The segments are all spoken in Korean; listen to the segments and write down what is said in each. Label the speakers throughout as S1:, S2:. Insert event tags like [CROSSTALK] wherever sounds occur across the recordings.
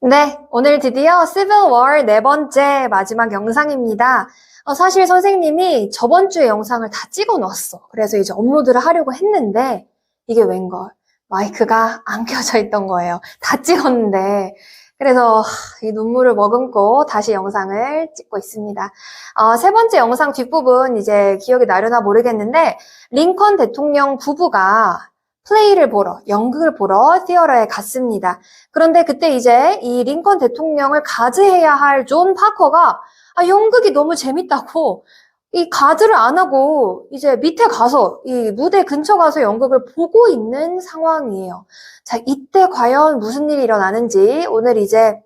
S1: 네, 오늘 드디어 Civil War 네 번째 마지막 영상입니다. 어, 사실 선생님이 저번 주에 영상을 다 찍어 놨어. 그래서 이제 업로드를 하려고 했는데 이게 웬걸. 마이크가 안 켜져 있던 거예요. 다 찍었는데. 그래서 하, 이 눈물을 머금고 다시 영상을 찍고 있습니다. 어, 세 번째 영상 뒷부분 이제 기억이 나려나 모르겠는데 링컨 대통령 부부가 플레이를 보러, 연극을 보러 티어러에 갔습니다. 그런데 그때 이제 이 링컨 대통령을 가즈해야 할 존 파커가 아, 연극이 너무 재밌다고 이 가드를 안 하고 이제 밑에 가서 이 무대 근처 가서 연극을 보고 있는 상황이에요. 자, 이때 과연 무슨 일이 일어나는지 오늘 이제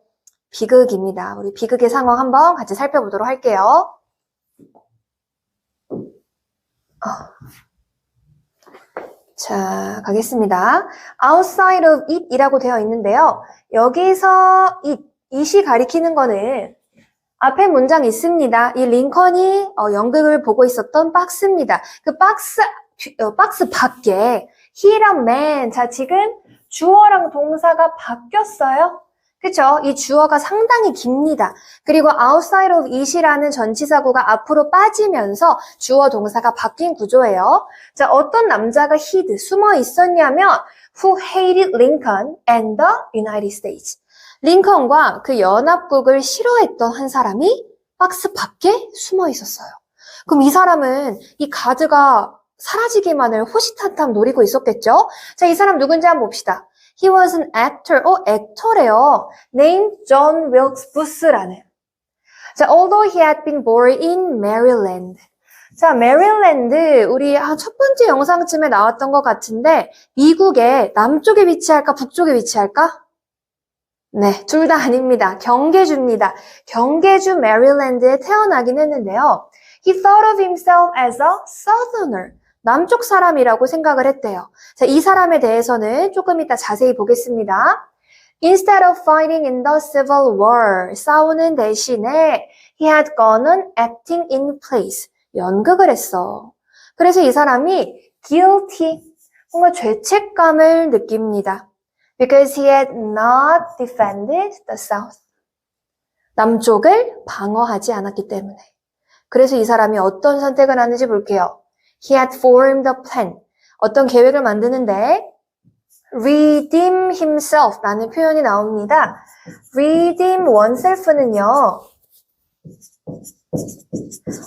S1: 비극입니다. 우리 비극의 상황 한번 같이 살펴보도록 할게요. 어. 자, 가겠습니다. outside of it 이라고 되어 있는데요. 여기서 it, it이 가리키는 거는 앞에 문장 있습니다. 이 링컨이 어, 연극을 보고 있었던 박스입니다. 그 박스, 어, 박스 밖에 he랑 man. 자, 지금 주어랑 동사가 바뀌었어요. 그쵸? 이 주어가 상당히 깁니다. 그리고 outside of it이라는 전치사구가 앞으로 빠지면서 주어 동사가 바뀐 구조예요. 자, 어떤 남자가 hid, 숨어 있었냐면 who hated Lincoln and the United States. 링컨과 그 연합국을 싫어했던 한 사람이 박스 밖에 숨어 있었어요. 그럼 이 사람은 이 가드가 사라지기만을 호시탐탐 노리고 있었겠죠? 자, 이 사람 누군지 한번 봅시다. He was an actor. 어, 액터래요. Named John Wilkes Booth라는. 자, although he had been born in Maryland. 자, 메릴랜드 우리 한 첫 번째 영상쯤에 나왔던 것 같은데 미국의 남쪽에 위치할까 북쪽에 위치할까? 네, 둘 다 아닙니다. 경계주입니다. 경계주 메릴랜드에 태어나긴 했는데요. He thought of himself as a southerner. 남쪽 사람이라고 생각을 했대요. 자, 이 사람에 대해서는 조금 이따 자세히 보겠습니다. Instead of fighting in the Civil War, 싸우는 대신에 he had gone on acting in place. 연극을 했어. 그래서 이 사람이 guilty, 뭔가 죄책감을 느낍니다. Because he had not defended the South. 남쪽을 방어하지 않았기 때문에. 그래서 이 사람이 어떤 선택을 하는지 볼게요. He had formed a plan. 어떤 계획을 만드는데 redeem himself 라는 표현이 나옵니다. redeem oneself는요.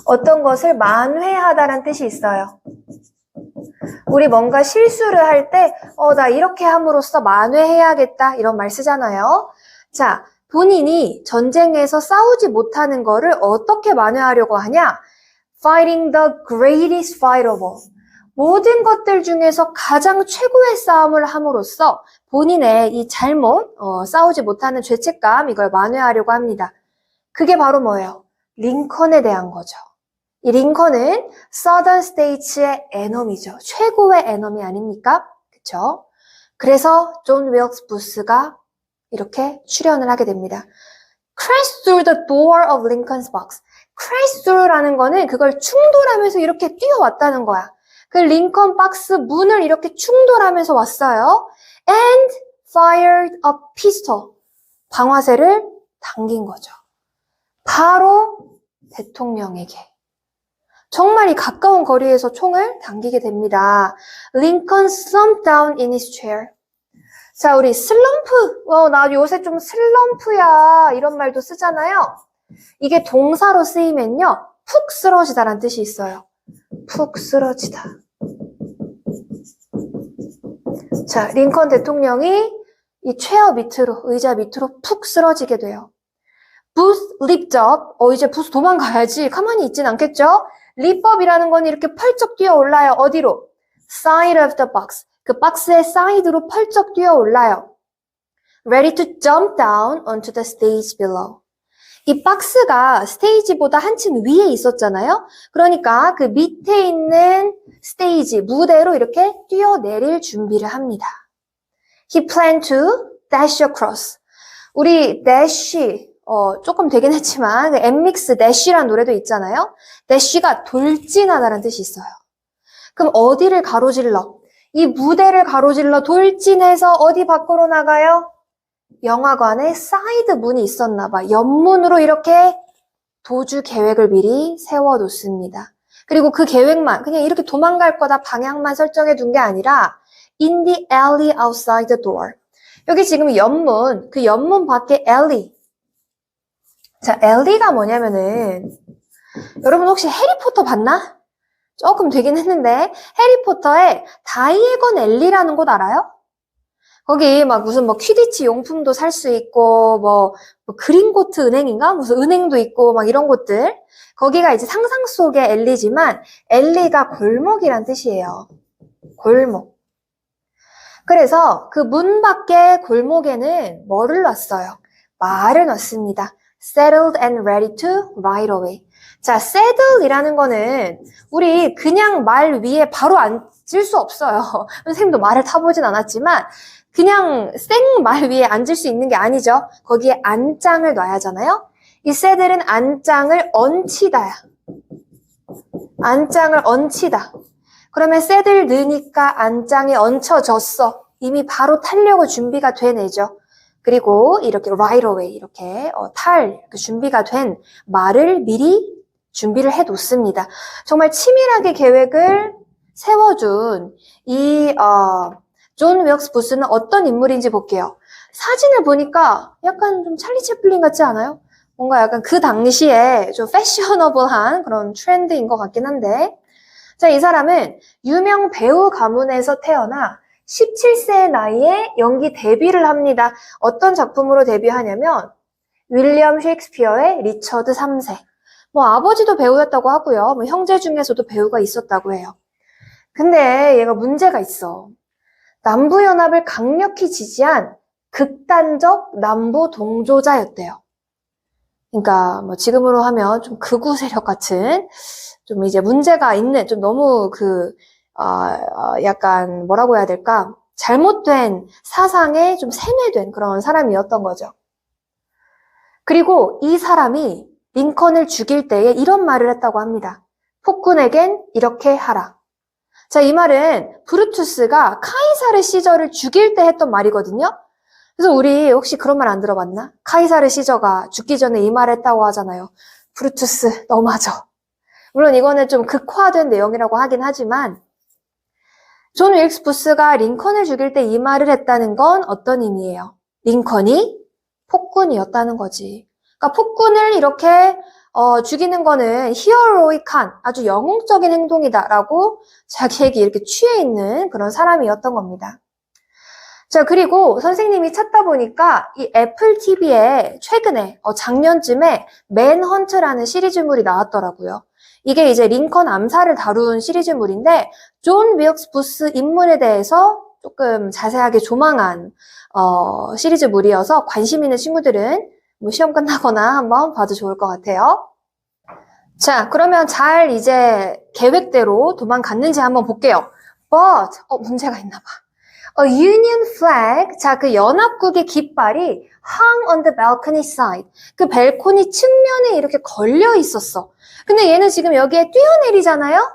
S1: 어떤 것을 만회하다라는 뜻이 있어요. 우리 뭔가 실수를 할 때, 어, 나 이렇게 함으로써 만회해야겠다. 이런 말 쓰잖아요. 자, 본인이 전쟁에서 싸우지 못하는 거를 어떻게 만회하려고 하냐? Fighting the greatest fight of all. 모든 것들 중에서 가장 최고의 싸움을 함으로써 본인의 이 잘못, 어, 싸우지 못하는 죄책감, 이걸 만회하려고 합니다. 그게 바로 뭐예요? 링컨에 대한 거죠. 이 링컨은 Southern States의 에너미죠. 최고의 에너미 아닙니까? 그쵸? 그래서 존 윌스 부스가 이렇게 출연을 하게 됩니다. Crash through the door of Lincoln's box. Through라는 거는 그걸 충돌하면서 이렇게 뛰어왔다는 거야. 그 링컨 박스 문을 이렇게 충돌하면서 왔어요. And fired a pistol. 방아쇠를 당긴 거죠. 바로 대통령에게. 정말 이 가까운 거리에서 총을 당기게 됩니다. Lincoln slumped down in his chair. 자, 우리 슬럼프. 어, 나 요새 좀 슬럼프야. 이런 말도 쓰잖아요. 이게 동사로 쓰이면요. 푹 쓰러지다라는 뜻이 있어요. 푹 쓰러지다. 자, 링컨 대통령이 이 체어 밑으로, 의자 밑으로 푹 쓰러지게 돼요. 부스 립접. 어, 이제 부스 도망가야지. 가만히 있진 않겠죠? 립업이라는 건 이렇게 펄쩍 뛰어 올라요. 어디로? Side of the box. 그 박스의 사이드로 펄쩍 뛰어 올라요. Ready to jump down onto the stage below. 이 박스가 스테이지보다 한층 위에 있었잖아요. 그러니까 그 밑에 있는 스테이지, 무대로 이렇게 뛰어내릴 준비를 합니다. He planned to dash across. 우리 dash, 어, 조금 되긴 했지만, 그 엠믹스 dash라는 노래도 있잖아요. dash가 돌진하다는 뜻이 있어요. 그럼 어디를 가로질러? 이 무대를 가로질러 돌진해서 어디 밖으로 나가요? 영화관에 사이드 문이 있었나 봐. 옆문으로 이렇게 도주 계획을 미리 세워놓습니다. 그리고 그 계획만 그냥 이렇게 도망갈 거다 방향만 설정해 둔 게 아니라 in the alley outside the door. 여기 지금 옆문, 그 옆문 밖에 alley. 자, alley가 뭐냐면은 여러분 혹시 해리포터 봤나? 조금 되긴 했는데 해리포터에 다이애건 앨리라는 곳 알아요? 거기 막 무슨 뭐 퀴디치 용품도 살 수 있고 뭐, 뭐 그린고트 은행인가 무슨 은행도 있고 막 이런 곳들 거기가 이제 상상 속의 엘리지만 엘리가 골목이란 뜻이에요. 골목. 그래서 그 문 밖에 골목에는 뭐를 놨어요? 말을 놨습니다. Settled and ready to ride away. 자, saddle이라는 거는 우리 그냥 말 위에 바로 앉을 수 없어요. [LAUGHS] 선생님도 말을 타보진 않았지만 그냥 생 말 위에 앉을 수 있는 게 아니죠. 거기에 안장을 놔야 하잖아요. 이 saddle은 안장을 얹히다야. 안장을 얹히다. 그러면 saddle 넣으니까 안장이 얹혀졌어. 이미 바로 타려고 준비가 된 애죠. 그리고 이렇게 right away 이렇게 어, 탈 준비가 된 말을 미리 준비를 해 놓습니다. 정말 치밀하게 계획을 세워준 이 어, 존 윌스 부스는 어떤 인물인지 볼게요. 사진을 보니까 약간 좀 찰리 채플린 같지 않아요? 뭔가 약간 그 당시에 좀 패셔너블한 그런 트렌드인 것 같긴 한데 자, 이 사람은 유명 배우 가문에서 태어나 17세의 나이에 연기 데뷔를 합니다. 어떤 작품으로 데뷔하냐면 윌리엄 셰익스피어의 리처드 3세. 뭐 아버지도 배우였다고 하고요. 뭐 형제 중에서도 배우가 있었다고 해요. 근데 얘가 문제가 있어. 남부연합을 강력히 지지한 극단적 남부 동조자였대요. 그러니까 뭐 지금으로 하면 좀 극우 세력 같은 좀 이제 문제가 있는 좀 너무 그 어, 어, 약간 뭐라고 해야 될까 잘못된 사상에 좀 세뇌된 그런 사람이었던 거죠. 그리고 이 사람이 링컨을 죽일 때에 이런 말을 했다고 합니다. 폭군에겐 이렇게 하라. 자, 이 말은 브루투스가 카이사르 시저를 죽일 때 했던 말이거든요. 그래서 우리 혹시 그런 말 안 들어봤나? 카이사르 시저가 죽기 전에 이 말 했다고 하잖아요. 브루투스 너무하죠. 물론 이거는 좀 극화된 내용이라고 하긴 하지만 존 윌스 부스가 링컨을 죽일 때 이 말을 했다는 건 어떤 의미예요? 링컨이 폭군이었다는 거지. 그러니까 폭군을 이렇게 어, 죽이는 거는 히어로이칸, 아주 영웅적인 행동이다라고 자기에게 이렇게 취해 있는 그런 사람이었던 겁니다. 자, 그리고 선생님이 찾다 보니까 이 애플 TV에 최근에 어, 작년쯤에 맨 헌트라는 시리즈물이 나왔더라고요. 이게 이제 링컨 암살을 다룬 시리즈물인데 존 윌스 부스 인물에 대해서 조금 자세하게 조망한 어, 시리즈물이어서 관심 있는 친구들은 뭐 시험 끝나거나 한번 봐도 좋을 것 같아요. 자, 그러면 잘 이제 계획대로 도망갔는지 한번 볼게요. But, 어, 문제가 있나 봐. A Union flag, 자, 그 연합국의 깃발이 hung on the balcony side. 그 벨코니 측면에 이렇게 걸려 있었어. 근데 얘는 지금 여기에 뛰어내리잖아요?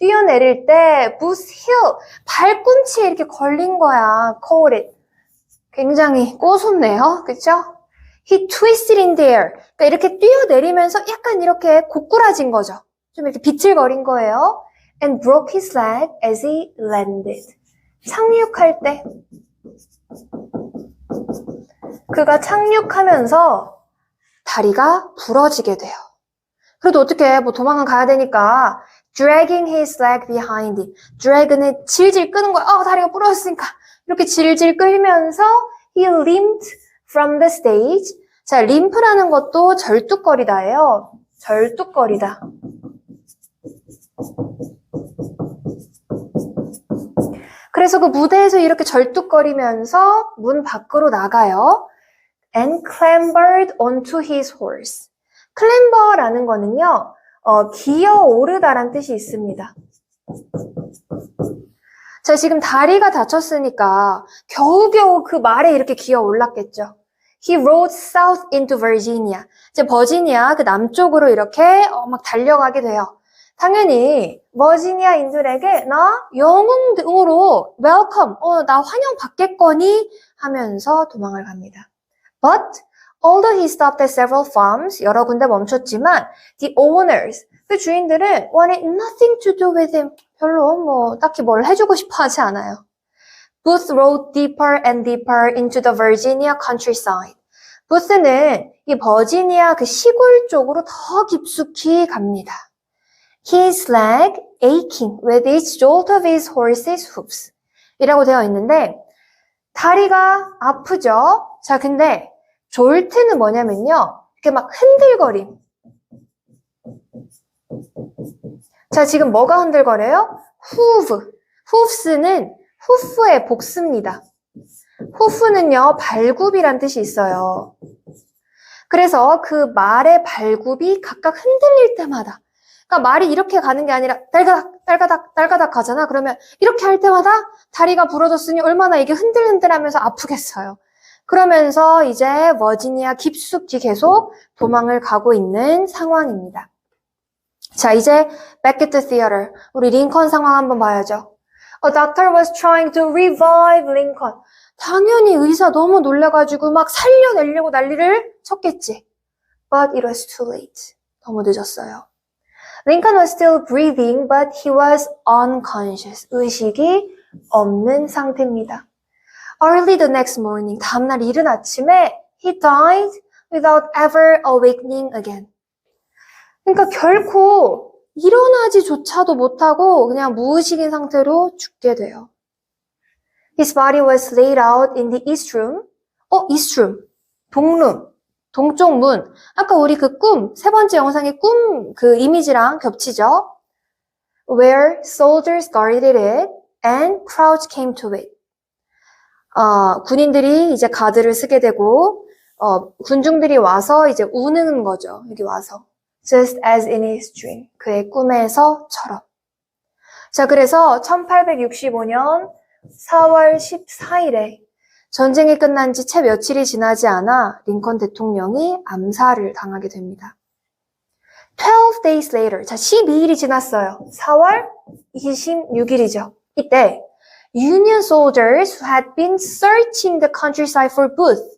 S1: 뛰어내릴 때 boost heel, 발꿈치에 이렇게 걸린 거야. caught it. 굉장히 꼬숩네요. 그쵸? He twisted in there. 그러니까 이렇게 뛰어내리면서 약간 이렇게 고꾸라진 거죠. 좀 이렇게 비틀거린 거예요. And broke his leg as he landed. 착륙할 때 그가 착륙하면서 다리가 부러지게 돼요. 그래도 어떻게 뭐 도망은 가야 되니까 dragging his leg behind drag는 질질 끄는 거야. 어, 다리가 부러졌으니까. 이렇게 질질 끌면서 he limped from the stage. 자, 림프라는 것도 절뚝거리다예요. 절뚝거리다. 그래서 그 무대에서 이렇게 절뚝거리면서 문 밖으로 나가요. And clambered onto his horse. clamber라는 거는요, 어, 기어 오르다란 뜻이 있습니다. 자, 지금 다리가 다쳤으니까 겨우겨우 그 말에 이렇게 기어 올랐겠죠. He rode south into Virginia. 이제 버지니아 그 남쪽으로 이렇게 어, 막 달려가게 돼요. 당연히 버지니아인들에게 나 영웅으로 웰컴, 어, 나 환영 받겠거니 하면서 도망을 갑니다. But although he stopped at several farms, 여러 군데 멈췄지만 the owners, 그 주인들은 wanted nothing to do with him. 별로 뭐 딱히 뭘 해주고 싶어 하지 않아요. Booth rode deeper and deeper into the Virginia countryside. 부스는 이 버지니아 그 시골 쪽으로 더 깊숙이 갑니다. His leg aching with each jolt of his horse's hooves. 이라고 되어 있는데, 다리가 아프죠? 자, 근데, 졸트는 뭐냐면요. 이렇게 막 흔들거림. 자, 지금 뭐가 흔들거려요? 후브. 후프스는 후프의 복수입니다. 후프는요, 발굽이란 뜻이 있어요. 그래서 그 말의 발굽이 각각 흔들릴 때마다, 그러니까 말이 이렇게 가는 게 아니라 딸가닥, 딸가닥, 딸가닥 가잖아. 그러면 이렇게 할 때마다 다리가 부러졌으니 얼마나 이게 흔들흔들하면서 아프겠어요. 그러면서 이제 버지니아 깊숙이 계속 도망을 가고 있는 상황입니다. 자, 이제 back at the theater. 우리 링컨 상황 한번 봐야죠. A doctor was trying to revive Lincoln. 당연히 의사 너무 놀라가지고 막 살려내려고 난리를 쳤겠지. But it was too late. 너무 늦었어요. Lincoln was still breathing, but he was unconscious. 의식이 없는 상태입니다. Early the next morning, 다음날 이른 아침에 he died without ever awakening again. 그러니까 결코 일어나지조차도 못하고 그냥 무의식인 상태로 죽게 돼요. His body was laid out in the east room. 어, east room. 동룸. 동쪽 문. 아까 우리 그 꿈, 세 번째 영상의 꿈 그 이미지랑 겹치죠? Where soldiers guarded it and crowds came to it. 어, 군인들이 이제 가드를 쓰게 되고, 어, 군중들이 와서 이제 우는 거죠. 여기 와서. Just as in his dream. 그의 꿈에서처럼. 자, 그래서 1865년 4월 14일에 전쟁이 끝난 지 채 며칠이 지나지 않아 링컨 대통령이 암살을 당하게 됩니다. 12 days later. 자, 12일이 지났어요. 4월 26일이죠. 이때 Union soldiers who had been searching the countryside for Booth.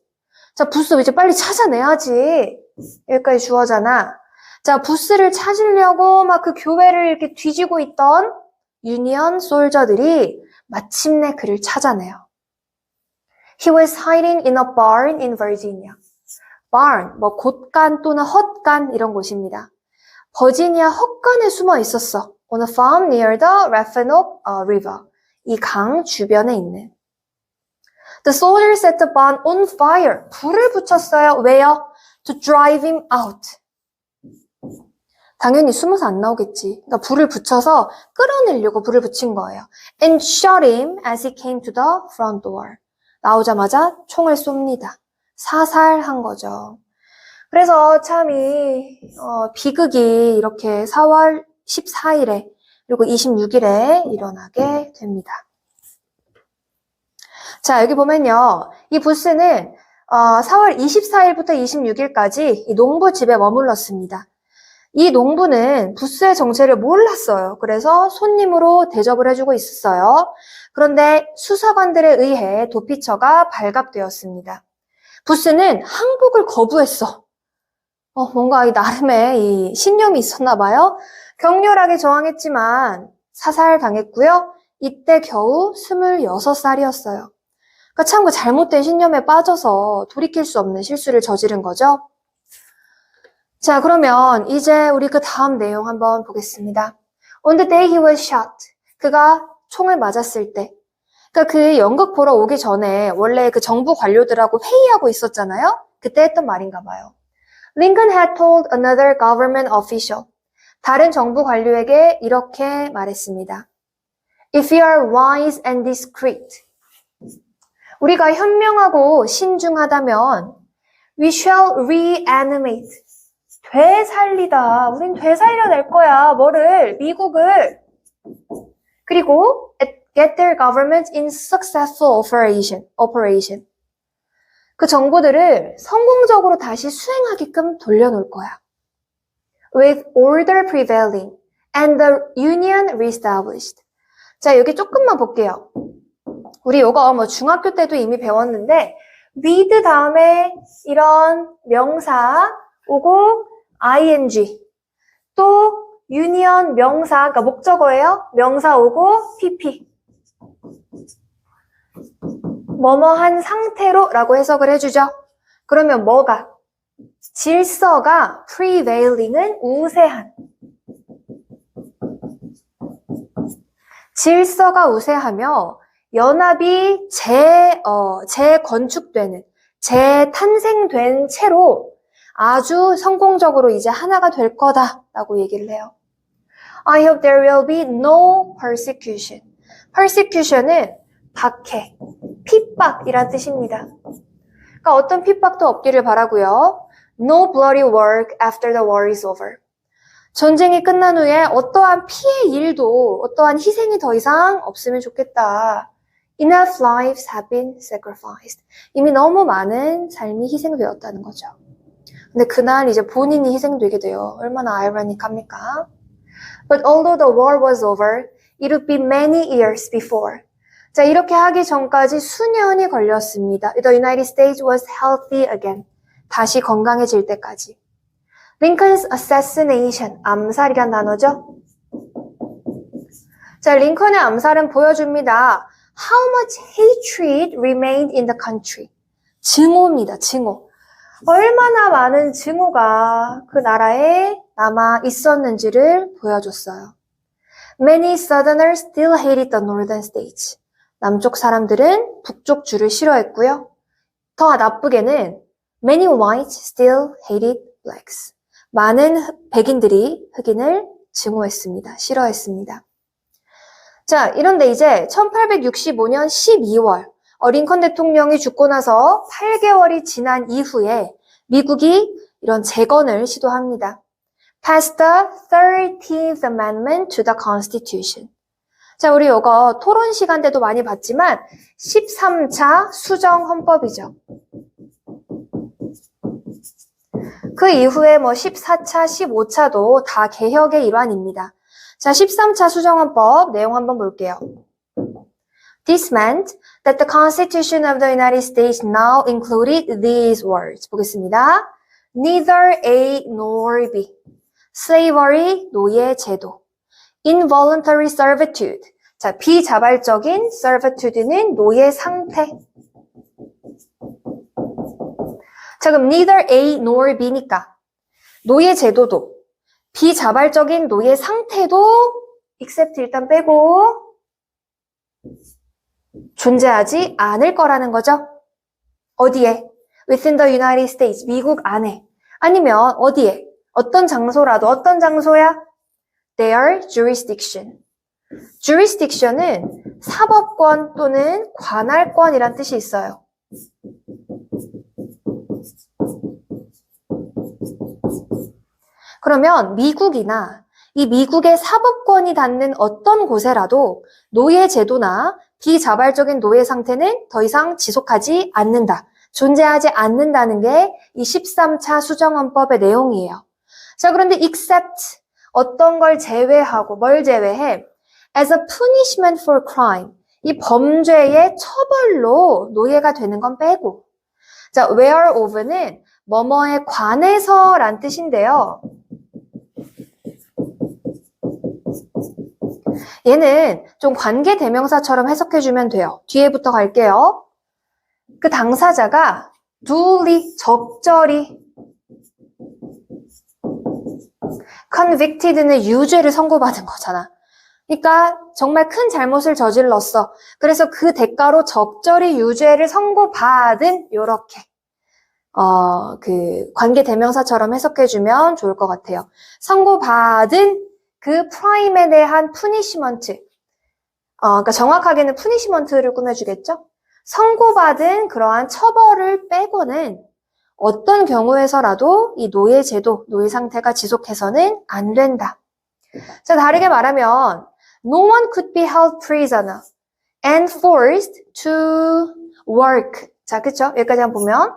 S1: 자, 부스 이제 빨리 찾아내야지. 여기까지 주어잖아. 자, 부스를 찾으려고 막 그 교회를 이렇게 뒤지고 있던 유니언 솔저들이 마침내 그를 찾아내요. He was hiding in a barn in Virginia. barn, 뭐 곳간 또는 헛간 이런 곳입니다. 버지니아 헛간에 숨어 있었어. On a farm near the Rappahannock uh, River. 이 강 주변에 있는. The soldiers set the barn on fire. 불을 붙였어요. 왜요? To drive him out. 당연히 숨어서 안 나오겠지. 그러니까 불을 붙여서 끌어내려고 불을 붙인 거예요. And shot him as he came to the front door. 나오자마자 총을 쏩니다. 사살한 거죠. 그래서 참이 비극이 이렇게 4월 14일에 그리고 26일에 일어나게 됩니다. 자, 여기 보면요. 이 부스는 어, 4월 24일부터 26일까지 이 농부 집에 머물렀습니다. 이 농부는 부스의 정체를 몰랐어요. 그래서 손님으로 대접을 해주고 있었어요. 그런데 수사관들에 의해 도피처가 발각되었습니다. 부스는 항복을 거부했어. 어, 뭔가 이 나름의 이 신념이 있었나 봐요. 격렬하게 저항했지만 사살당했고요. 이때 겨우 26살이었어요. 그러니까 참그 잘못된 신념에 빠져서 돌이킬 수 없는 실수를 저지른 거죠. 자, 그러면 이제 우리 그 다음 내용 한번 보겠습니다. On the day he was shot. 그가 총을 맞았을 때. 그러니까 그 연극 보러 오기 전에 원래 그 정부 관료들하고 회의하고 있었잖아요. 그때 했던 말인가 봐요. Lincoln had told another government official. 다른 정부 관료에게 이렇게 말했습니다. If you are wise and discreet. 우리가 현명하고 신중하다면 we shall reanimate. 되살리다. 우린 되살려낼 거야. 뭐를? 미국을. 그리고 get their government in successful operation. operation. 그 정부들을 성공적으로 다시 수행하게끔 돌려놓을 거야. With order prevailing and the union reestablished. 자, 여기 조금만 볼게요. 우리 이거 뭐 중학교 때도 이미 배웠는데 with 다음에 이런 명사 오고 ing 또 유니언 명사 그러니까 목적어예요. 명사 오고 pp 뭐뭐한 상태로 라고 해석을 해주죠. 그러면 뭐가 질서가 prevailing은 우세한 질서가 우세하며 연합이 재, 어, 재건축되는, 재탄생된 채로 아주 성공적으로 이제 하나가 될 거다라고 얘기를 해요. I hope there will be no persecution. persecution은 박해, 핍박이란 뜻입니다. 그러니까 어떤 핍박도 없기를 바라고요. No bloody work after the war is over. 전쟁이 끝난 후에 어떠한 피해 일도, 어떠한 희생이 더 이상 없으면 좋겠다. Enough lives have been sacrificed. 이미 너무 많은 삶이 희생되었다는 거죠. 근데 그날 이제 본인이 희생되게 돼요. 얼마나 아이러니합니까? But although the war was over, it would be many years before. 자, 이렇게 하기 전까지 수년이 걸렸습니다. The United States was healthy again. 다시 건강해질 때까지. 링컨's assassination, 암살이란 단어죠. 자, 링컨의 암살은 보여줍니다. How much hatred remained in the country. 증오입니다, 증오. 얼마나 많은 증오가 그 나라에 남아 있었는지를 보여줬어요. Many Southerners still hated the Northern states. 남쪽 사람들은 북쪽 주를 싫어했고요. 더 나쁘게는 Many whites still hated blacks. 많은 백인들이 흑인을 증오했습니다. 싫어했습니다. 자, 이런데 이제 1865년 12월 어, 링컨 대통령이 죽고 나서 8개월이 지난 이후에 미국이 이런 재건을 시도합니다. Pass the 13th Amendment to the Constitution. 자, 우리 이거 토론 시간 때도 많이 봤지만 13차 수정 헌법이죠. 그 이후에 뭐 14차, 15차도 다 개혁의 일환입니다. 자, 13차 수정헌법 내용 한번 볼게요. This meant that the Constitution of the United States now included these words. 보겠습니다. Neither A nor B. Slavery, 노예 제도. Involuntary servitude. 자, 비자발적인 servitude는 노예 상태. 자, 그럼 neither A nor B니까 노예 제도도 비자발적인 노예 상태도 except 일단 빼고 존재하지 않을 거라는 거죠. 어디에? Within the United States, 미국 안에. 아니면 어디에? 어떤 장소라도 어떤 장소야? Their jurisdiction. jurisdiction은 사법권 또는 관할권이란 뜻이 있어요. 그러면 미국이나 이 미국의 사법권이 닿는 어떤 곳에라도 노예 제도나 비자발적인 노예 상태는 더 이상 지속하지 않는다. 존재하지 않는다는 게 이 13차 수정헌법의 내용이에요. 자, 그런데 except 어떤 걸 제외하고 뭘 제외해? as a punishment for crime. 이 범죄의 처벌로 노예가 되는 건 빼고. 자, where of는 뭐뭐에 관해서란 뜻인데요. 얘는 좀 관계 대명사처럼 해석해주면 돼요. 뒤에부터 갈게요. 그 당사자가 duly, 적절히 convicted는 유죄를 선고받은 거잖아. 그러니까 정말 큰 잘못을 저질렀어. 그래서 그 대가로 적절히 유죄를 선고받은 요렇게 어, 그 관계 대명사처럼 해석해주면 좋을 것 같아요. 선고받은 그 프라임에 대한 푸니시먼트. 어, 그러니까 정확하게는 푸니시먼트를 꾸며주겠죠? 선고받은 그러한 처벌을 빼고는 어떤 경우에서라도 이 노예 제도, 노예 상태가 지속해서는 안 된다. 자, 다르게 말하면 no one could be held prisoner and forced to work. 자, 그쵸? 여기까지 한번 보면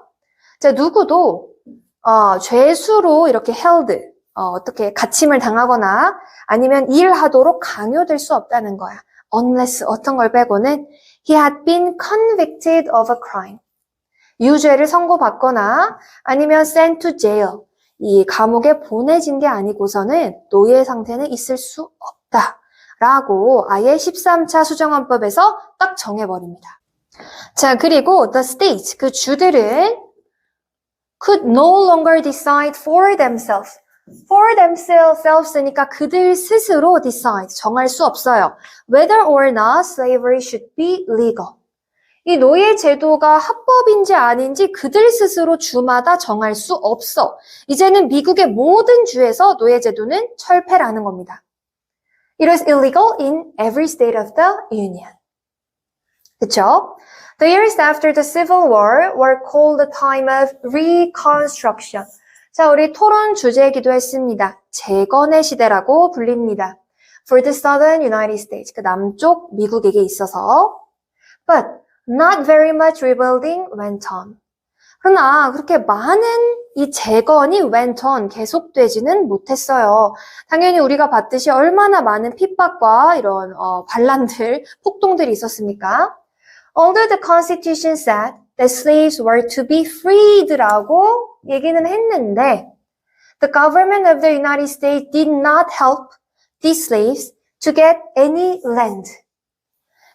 S1: 자, 누구도 어, 죄수로 이렇게 held, 어, 떻게 갇힘을 당하거나 아니면 일하도록 강요될 수 없다는 거야. unless 어떤 걸 빼고는 he had been convicted of a crime. 유죄를 선고받거나 아니면 sent to jail. 이 감옥에 보내진 게 아니고서는 노예 상태는 있을 수 없다. 라고 아예 13차 수정헌법에서 딱 정해버립니다. 자, 그리고 the state, 그 주들은 could no longer decide for themselves. For themselves니까 그들 스스로 decide, 정할 수 없어요. whether or not slavery should be legal. 이 노예 제도가 합법인지 아닌지 그들 스스로 주마다 정할 수 없어. 이제는 미국의 모든 주에서 노예 제도는 철폐라는 겁니다. It was illegal in every state of the Union. 그쵸? The years after the Civil War were called the time of Reconstruction. 자, 우리 토론 주제이기도 했습니다. 재건의 시대라고 불립니다. For the southern United States, 그 남쪽 미국에게 있어서. But not very much rebuilding went on. 그러나 그렇게 많은 이 재건이 went on 계속되지는 못했어요. 당연히 우리가 봤듯이 얼마나 많은 핍박과 이런 어, 반란들, 폭동들이 있었습니까? Although the Constitution said that slaves were to be freed라고 얘기는 했는데 the government of the United States did not help these slaves to get any land.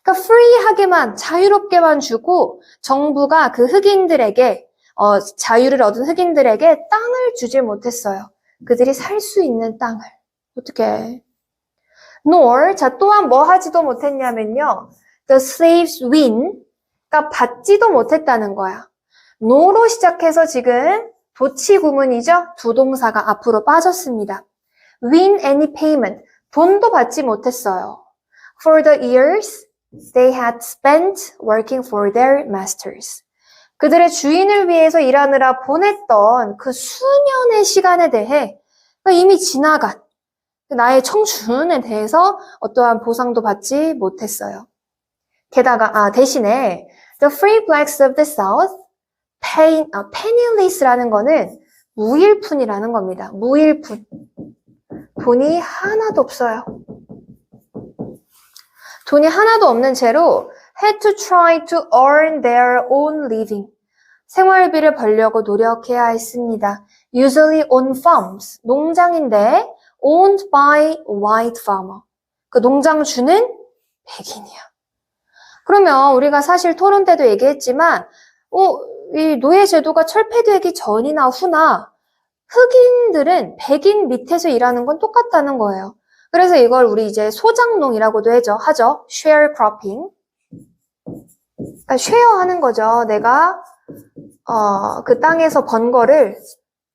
S1: 그러니까 프리하게만 자유롭게만 주고 정부가 그 흑인들에게 어, 자유를 얻은 흑인들에게 땅을 주지 못했어요. 그들이 살 수 있는 땅을 어떻게? Nor 자 또한 뭐 하지도 못했냐면요. The slaves win 그러니까 받지도 못했다는 거야. no로 시작해서 지금 도치 구문이죠. 두 동사가 앞으로 빠졌습니다. win any payment 돈도 받지 못했어요. For the years they had spent working for their masters. 그들의 주인을 위해서 일하느라 보냈던 그 수년의 시간에 대해 이미 지나간 나의 청춘에 대해서 어떠한 보상도 받지 못했어요. 게다가 아 대신에 the free blacks of the South pay, 아, penniless라는 거는 무일푼이라는 겁니다. 무일푼. 돈이 하나도 없어요. 돈이 하나도 없는 채로 had to try to earn their own living. 생활비를 벌려고 노력해야 했습니다. Usually on farms, 농장인데 owned by white farmer. 그 농장 주는 백인이야. 그러면 우리가 사실 토론 때도 얘기했지만, 어, 이 노예 제도가 철폐되기 전이나 후나 흑인들은 백인 밑에서 일하는 건 똑같다는 거예요. 그래서 이걸 우리 이제 소장농이라고도 하죠. 하죠. sharecropping. 그러니까 쉐어 하는 거죠. 내가 어, 그 땅에서 번 거를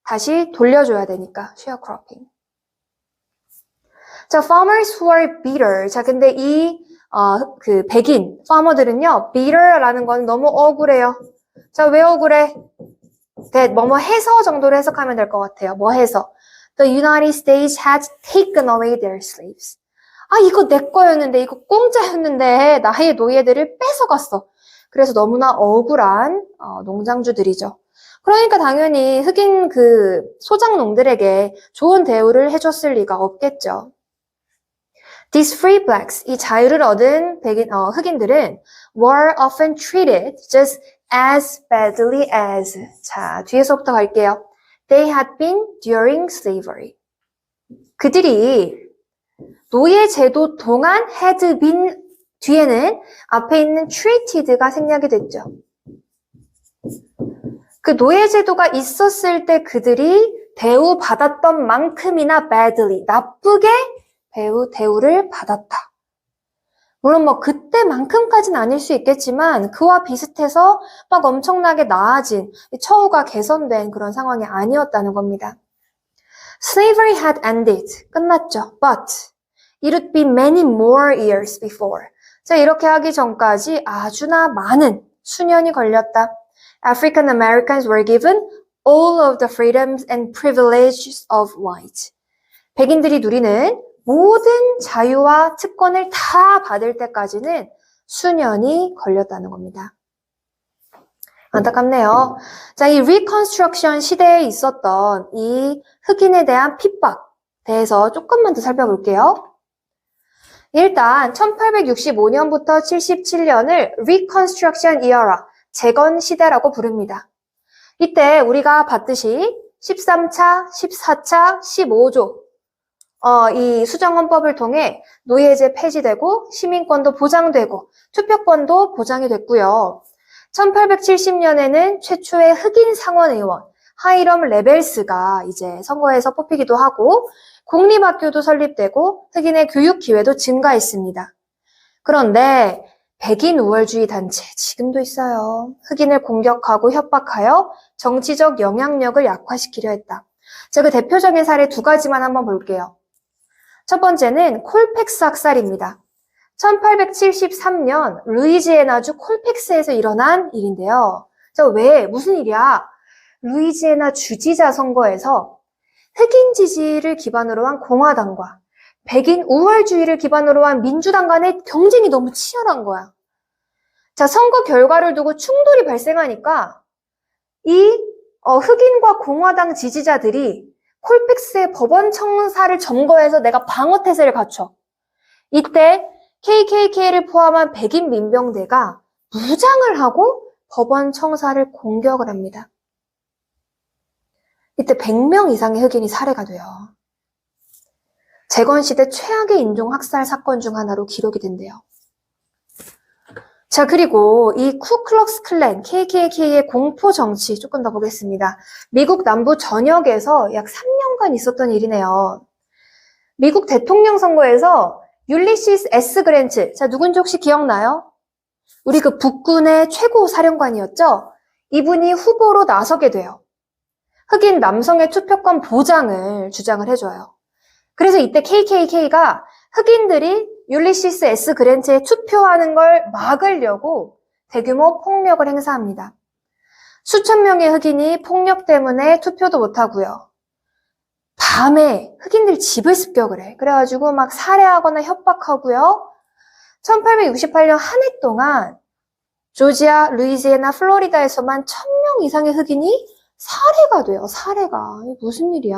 S1: 다시 돌려줘야 되니까 sharecropping. 자, farmers who are bitter. 자, 근데 이 어, 그 백인 파머들은요, bitter라는 건 너무 억울해요. 자, 왜 억울해? 네, 뭐뭐 해서 정도로 해석하면 될 것 같아요. 뭐 해서? The United States had taken away their slaves. 아, 이거 내 거였는데, 이거 공짜였는데, 나의 노예들을 뺏어갔어. 그래서 너무나 억울한 어, 농장주들이죠. 그러니까 당연히 흑인 그 소장농들에게 좋은 대우를 해줬을 리가 없겠죠. These free blacks, 이 자유를 얻은 백인, 어, 흑인들은 were often treated just as badly as. 자, 뒤에서부터 갈게요. They had been during slavery. 그들이 노예 제도 동안 had been 뒤에는 앞에 있는 treated가 생략이 됐죠. 그 노예 제도가 있었을 때 그들이 대우받았던 만큼이나 badly, 나쁘게 배우 대우를 받았다. 물론 뭐 그때만큼까지는 아닐 수 있겠지만 그와 비슷해서 막 엄청나게 나아진 처우가 개선된 그런 상황이 아니었다는 겁니다. Slavery had ended. 끝났죠. But it would be many more years before. 자, 이렇게 하기 전까지 아주나 많은 수년이 걸렸다. African Americans were given all of the freedoms and privileges of white. 백인들이 누리는 모든 자유와 특권을 다 받을 때까지는 수년이 걸렸다는 겁니다. 안타깝네요. 자, 이 리컨스트럭션 시대에 있었던 이 흑인에 대한 핍박 대해서 조금만 더 살펴볼게요. 일단 1865년부터 77년을 Reconstruction Era, 재건 시대라고 부릅니다. 이때 우리가 봤듯이 13차, 14차, 15조 어, 이 수정헌법을 통해 노예제 폐지되고 시민권도 보장되고 투표권도 보장이 됐고요. 1870년에는 최초의 흑인 상원 의원 하이럼 레벨스가 이제 선거에서 뽑히기도 하고 공립학교도 설립되고 흑인의 교육 기회도 증가했습니다. 그런데 백인 우월주의 단체 지금도 있어요. 흑인을 공격하고 협박하여 정치적 영향력을 약화시키려 했다. 자, 그 대표적인 사례 두 가지만 한번 볼게요. 첫 번째는 콜펙스 학살입니다. 1873년 루이지애나주 콜펙스에서 일어난 일인데요. 자, 왜? 무슨 일이야? 루이지애나 주지자 선거에서 흑인 지지를 기반으로 한 공화당과 백인 우월주의를 기반으로 한 민주당 간의 경쟁이 너무 치열한 거야. 자, 선거 결과를 두고 충돌이 발생하니까 이 어, 흑인과 공화당 지지자들이 콜픽스의 법원 청사를 점거해서 내가 방어 태세를 갖춰. 이때 KKK를 포함한 백인 민병대가 무장을 하고 법원 청사를 공격을 합니다. 이때 100명 이상의 흑인이 살해가 돼요. 재건 시대 최악의 인종 학살 사건 중 하나로 기록이 된대요. 자, 그리고 이 쿠클럭스 클랜, KKK의 공포 정치 조금 더 보겠습니다. 미국 남부 전역에서 약 3년간 있었던 일이네요. 미국 대통령 선거에서 율리시스 S. 그랜츠, 자, 누군지 혹시 기억나요? 우리 그 북군의 최고 사령관이었죠? 이분이 후보로 나서게 돼요. 흑인 남성의 투표권 보장을 주장을 해줘요. 그래서 이때 KKK가 흑인들이 율리시스 S. 그랜츠에 투표하는 걸 막으려고 대규모 폭력을 행사합니다. 수천 명의 흑인이 폭력 때문에 투표도 못하고요. 밤에 흑인들이 집을 습격을 해. 그래가지고 막 살해하거나 협박하고요. 1868년 한 해 동안 조지아, 루이지애나, 플로리다에서만 1000명 이상의 흑인이 살해가 돼요. 살해가. 무슨 일이야.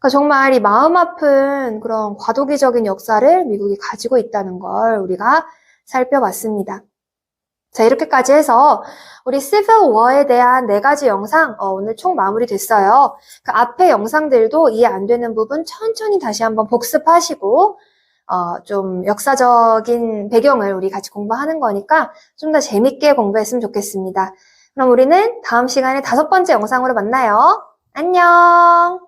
S1: 그러니까 정말 이 마음 아픈 그런 과도기적인 역사를 미국이 가지고 있다는 걸 우리가 살펴봤습니다. 자, 이렇게까지 해서 우리 시빌 워에 대한 네 가지 영상 어, 오늘 총 마무리 됐어요. 그 앞에 영상들도 이해 안 되는 부분 천천히 다시 한번 복습하시고 어, 좀 역사적인 배경을 우리 같이 공부하는 거니까 좀 더 재밌게 공부했으면 좋겠습니다. 그럼 우리는 다음 시간에 다섯 번째 영상으로 만나요. 안녕!